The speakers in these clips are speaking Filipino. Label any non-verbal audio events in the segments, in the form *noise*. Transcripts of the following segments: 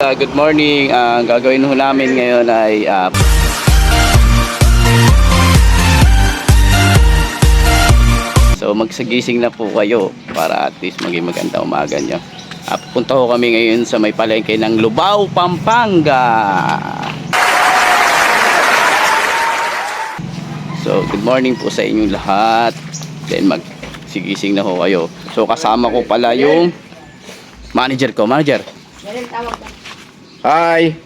Uh, good morning. Ang gagawin ho namin ngayon ay uh, So magsagising na po kayo para at least maging maganda umaga nyo. Uh, pupunta ho kami ngayon sa may palengke ng Lubao, Pampanga. So good morning po sa inyong lahat. Then magsigising na ho kayo. So kasama ko pala yung manager ko. Manager. Hi.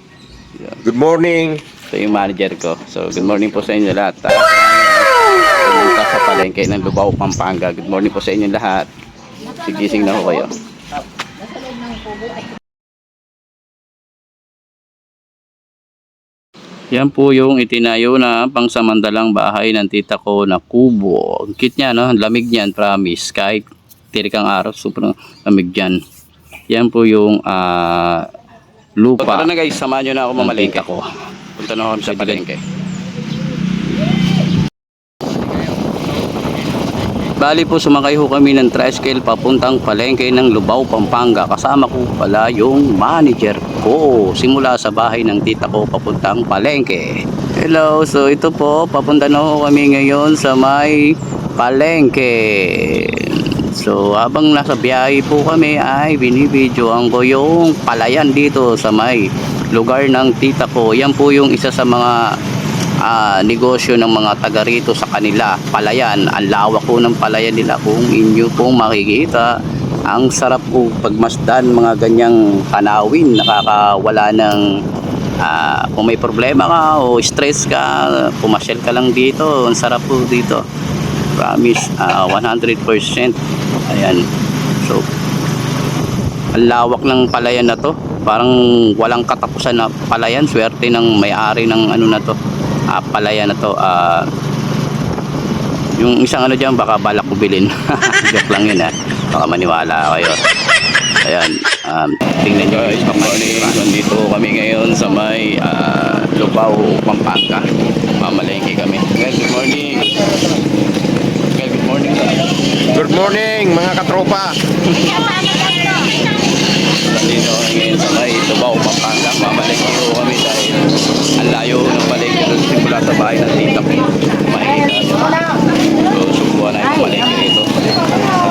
Good morning. Ito yung manager ko. So, good morning po sa inyo lahat. Ah, Pumunta sa palengke ng Lubao, Pampanga. Good morning po sa inyo lahat. Sigising na ho kayo. Yan po yung itinayo na pangsamandalang bahay ng tita ko na kubo. Ang cute niya, no? Ang lamig niyan, promise. Kahit tirikang araw, super lamig dyan. Yan po yung ah, lupa. Tara na guys, samahan nyo na ako mamalengke ako. Punta na ako sa palengke. Bali po sumakay ho kami ng tricycle papuntang palengke ng Lubao, Pampanga. Kasama ko pala yung manager ko. Simula sa bahay ng tita ko papuntang palengke. Hello, so ito po, papunta na ho kami ngayon sa may palengke. So habang nasa biyahe po kami ay binibidyoan ko yung palayan dito sa may lugar ng tita ko. Yan po yung isa sa mga ah, negosyo ng mga taga rito sa kanila. Palayan, ang lawak po ng palayan nila kung inyo pong makikita. Ang sarap po pagmasdan mga ganyang tanawin, nakakawala ng ah, kung may problema ka o stress ka, pumasyal ka lang dito. Ang sarap po dito. Promise, ah, 100%. Ayan. So, ang lawak ng palayan na to. Parang walang katapusan na palayan. Swerte ng may-ari ng ano na to. Ah, palayan na to. Ah, yung isang ano dyan, baka balak ko bilhin. *laughs* Joke lang yun ha. Baka maniwala kayo. Ayan. Um, tingnan nyo guys. Good morning. Nandito kami ngayon sa may ah, Lubao, Pampanga. Mamalengke kami. Guys, good morning. Good morning. Mga katropa. Dito ngayon sa may Lubao, Pampanga. Mamalengke ko kami dahil ang layo ng doon simula sa bahay ng tita ko. Makikita nyo. So, subuhan na yung palengke dito.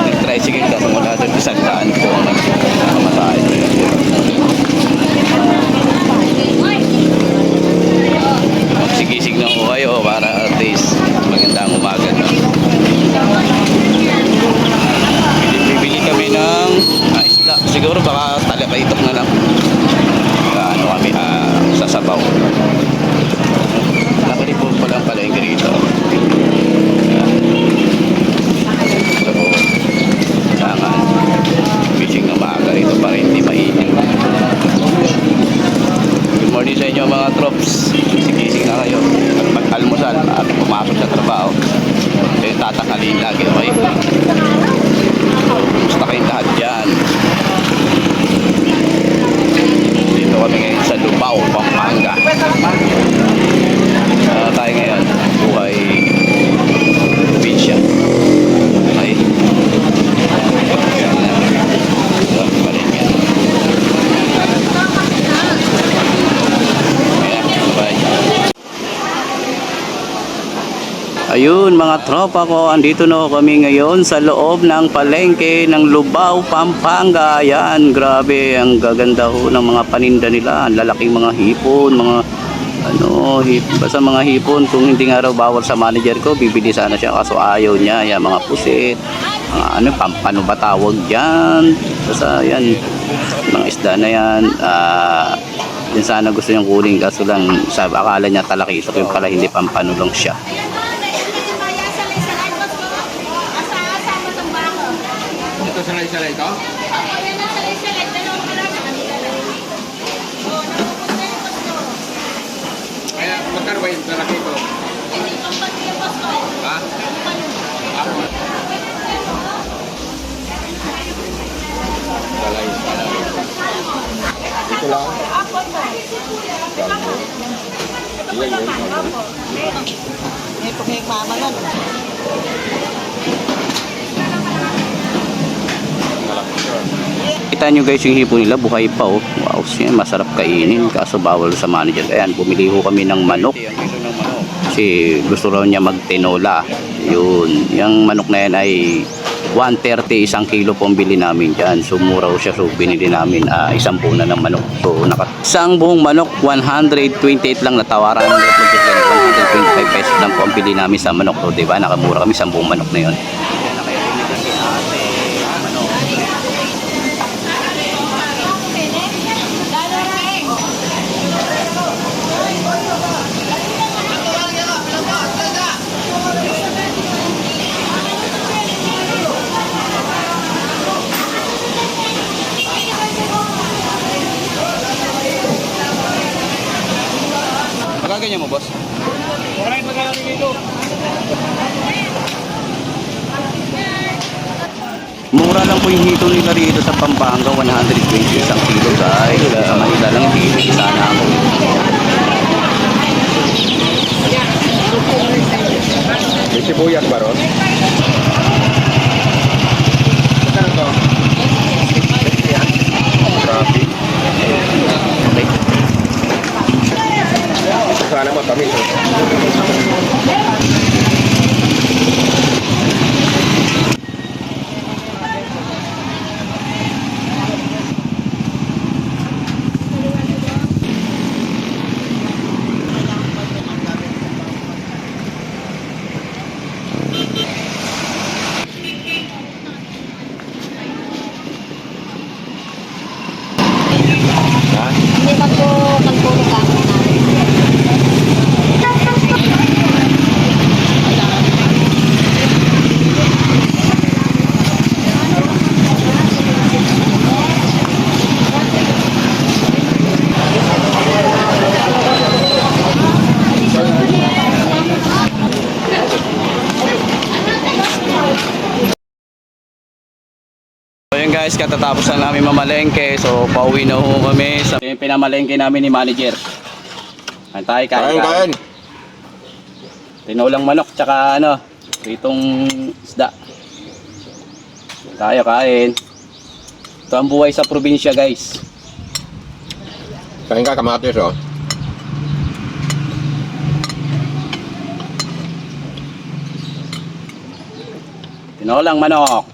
Nag-tricycle ka mula doon isang daan po ang nagmamatay. Magsigisig na ko kayo para at least magandang umaga na. Bibili kami ng ah, isda. Siguro baka talakaitok na lang. Ah, ano kami, ah, sasabaw. Laki po pala ang palengke rito. Ayan. So, kailangan fishing na maaga rito para hindi mainit. Good morning sa inyo mga trops. Sigising na kayo. At mag-almusal at pumasok sa trabaho. Kayo tatangalin lagi, okay? So, kumusta kayong lahat dyan? Dito kami ngayon sa Lubao, Pampanga. Ano tayo ngayon? Buhay probinsya. Okay? Ayan, balik yan. Ayan, bye. Ayun mga tropa ko, andito na kami ngayon sa loob ng palengke ng Lubao, Pampanga. Yan, grabe, ang gaganda ho ng mga paninda nila. Ang lalaking mga hipon, mga ano, hip, basta mga hipon. Kung hindi nga raw bawal sa manager ko, bibili sana siya kaso ayaw niya. Yan, mga pusit, mga ano, pampano ba tawag dyan. Basta yan, mga isda na yan. Ah, yun sana gusto niyang kunin kaso lang sabi, akala niya talakitok yung pala hindi pampano lang siya. Ito salay-salay ito? Kaya magkano ba yung talaki ko? Ha? Ako. Salay-salay. Ito lang. Ilan yun? May pagkay mama nun. Malaki yun. Ita makikita nyo guys yung hipo nila, buhay pa oh. Wow, siya, masarap kainin. Kaso bawal sa manager. Ayan, bumili ho kami ng manok. Kasi gusto raw niya magtinola. Yun, yung manok na yan ay 130 isang kilo po ang bili namin dyan. So mura siya. So binili namin ah, isang buo ng manok. So naka, isang buong manok 128 lang natawaran ng 125 pesos lang po ang bili namin sa manok. So diba nakamura kami isang buong manok na yun. Magaganyan mo boss? Mura lang po yung hito nila rito sa Pampanga, 120 isang kilo guys. Sa Manila lang hindi sana ako. May sibuyas ba ron? Magkano to? Grabe. Sana matamis. oh. Ha? Hindi pa po nagpulog ako namin. So yun guys, katatapos na namin mamalengke. So pauwi na ho kami sa yung pinamalengke namin ni manager. Kain tayo, kain, Kain, kain. Tinolang manok, tsaka ano, itong isda. Tayo kain. Ito ang buhay sa probinsya guys. Kain ka kamatis, oh. Tinolang manok.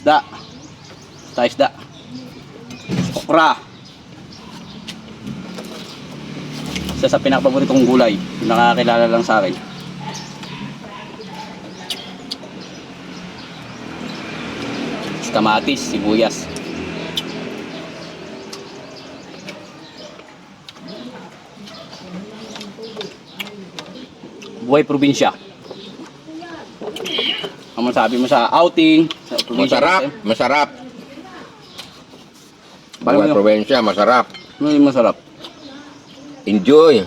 Isda. Isda, isda. Okra. Isa sa pinakapaborito kong gulay. Nakakilala lang sa akin. Kamatis, sibuyas. Buhay probinsya. Ano sabi mo sa outing? Sa probinsya Masarap, kasi? masarap. Paano Buhay yun? probinsya, masarap. Ano yung masarap? Enjoy.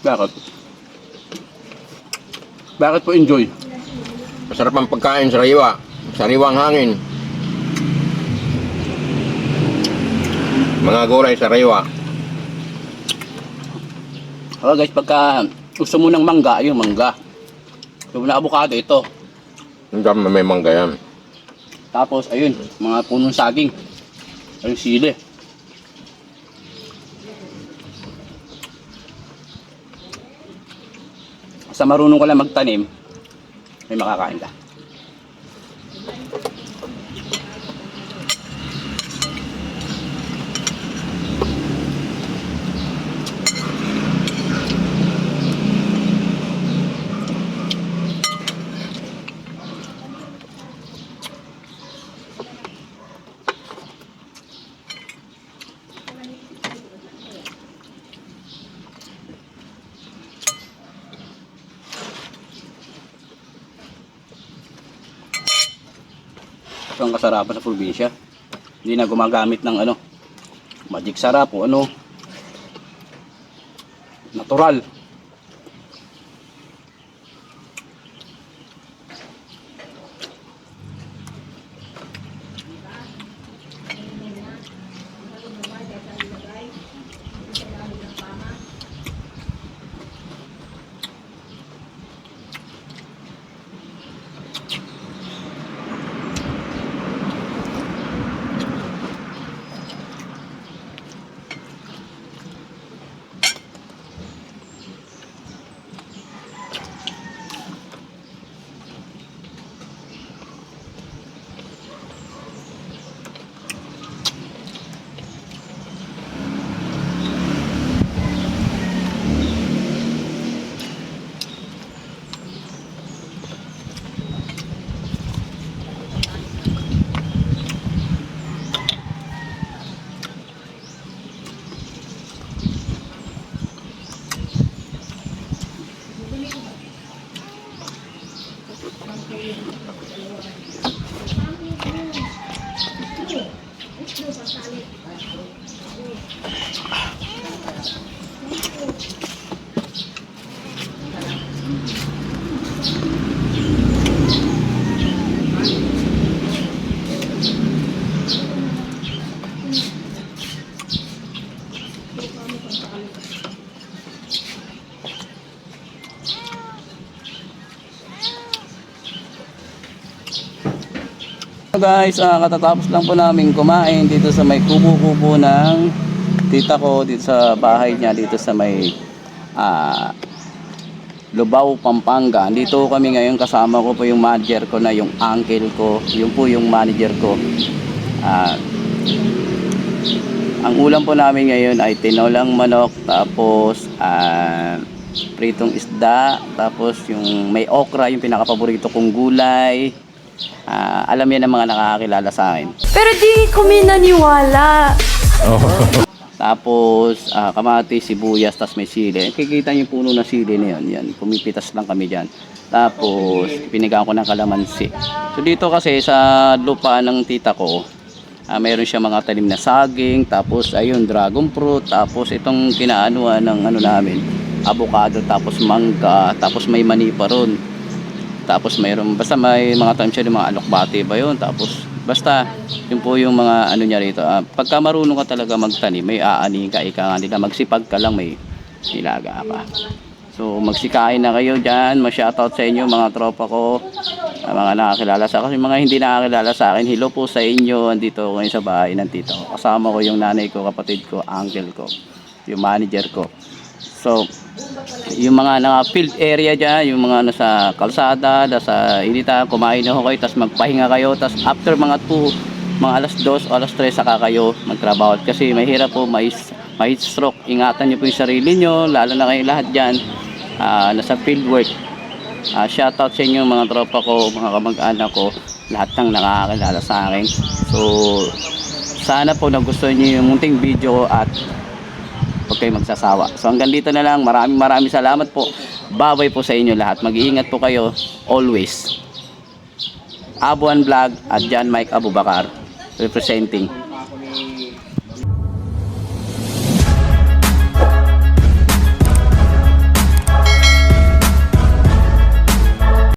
Bakit? Bakit po enjoy? Masarap ang pagkain sa riwa. Sariwang hangin. Mga gulay sa riwa. Oh guys, pagka gusto mo ng mangga, ayun mangga. Gusto mo na avocado, ito. Hindi may mangga yan. Tapos, ayun, mga punong saging. Ayun, sili. Sa marunong ka lang magtanim, may makakain ka. Ang kasarapan sa probinsya. Hindi na gumagamit ng ano, magic sarap o ano. Natural. Guys, ah, katatapos lang po namin kumain dito sa may kubo-kubo ng tita ko dito sa bahay niya dito sa may ah, Lubao, Pampanga. Dito kami ngayon kasama ko po yung manager ko na yung uncle ko. Yung po yung manager ko. Ah, ang ulam po namin ngayon ay tinolang manok tapos ah, pritong isda tapos yung may okra yung pinakapaborito kong gulay. Ah, alam yan ng mga nakakakilala sa akin. Pero di kami naniwala. *laughs* Tapos ah, kamatis, sibuyas, tas may sili. Kikita niyo yung puno ng sili na yun. Yan, pumipitas lang kami dyan. Tapos pinigaan ko ng kalamansi. So dito kasi sa lupa ng tita ko, ah, meron siya mga talim na saging, tapos ayun dragon fruit, tapos itong kinaanuan ng ano namin, avocado, tapos mangga, tapos may mani pa ron. Tapos mayroon basta may mga siya ng mga alokbate ba yun. Tapos basta yun po yung mga ano niya rito. Ah, pagka marunong ka talaga magtanim, may aani ka, ika nga nila. Magsipag ka lang, may nilaga ka. So magsikain na kayo dyan. Ma-shoutout sa inyo mga tropa ko. ah, mga nakakilala sa Kasi mga hindi nakakilala sa akin, hello po sa inyo. Andito ako sa bahay ng tito. Kasama ko yung nanay ko, kapatid ko, uncle ko, yung manager ko. So, yung mga naka field area dyan, yung mga nasa kalsada, nasa inita, kumain na ho kayo, tapos magpahinga kayo, tapos after mga 2, mga alas 2 o alas 3, saka kayo magtrabaho. Kasi mahirap po, may, may stroke. Ingatan nyo po yung sarili nyo, lalo na kayo lahat dyan, ah, nasa field work. Ah, shoutout sa inyo mga tropa ko, mga kamag-anak ko, lahat ng nakakakilala sa akin. So, sana po nagustuhan nyo yung munting video at huwag kayo magsasawa. So hanggang dito na lang. Maraming maraming salamat po. Babay po sa inyo lahat. Mag-iingat po kayo always. Abuan Vlog at John Mike Abubakar representing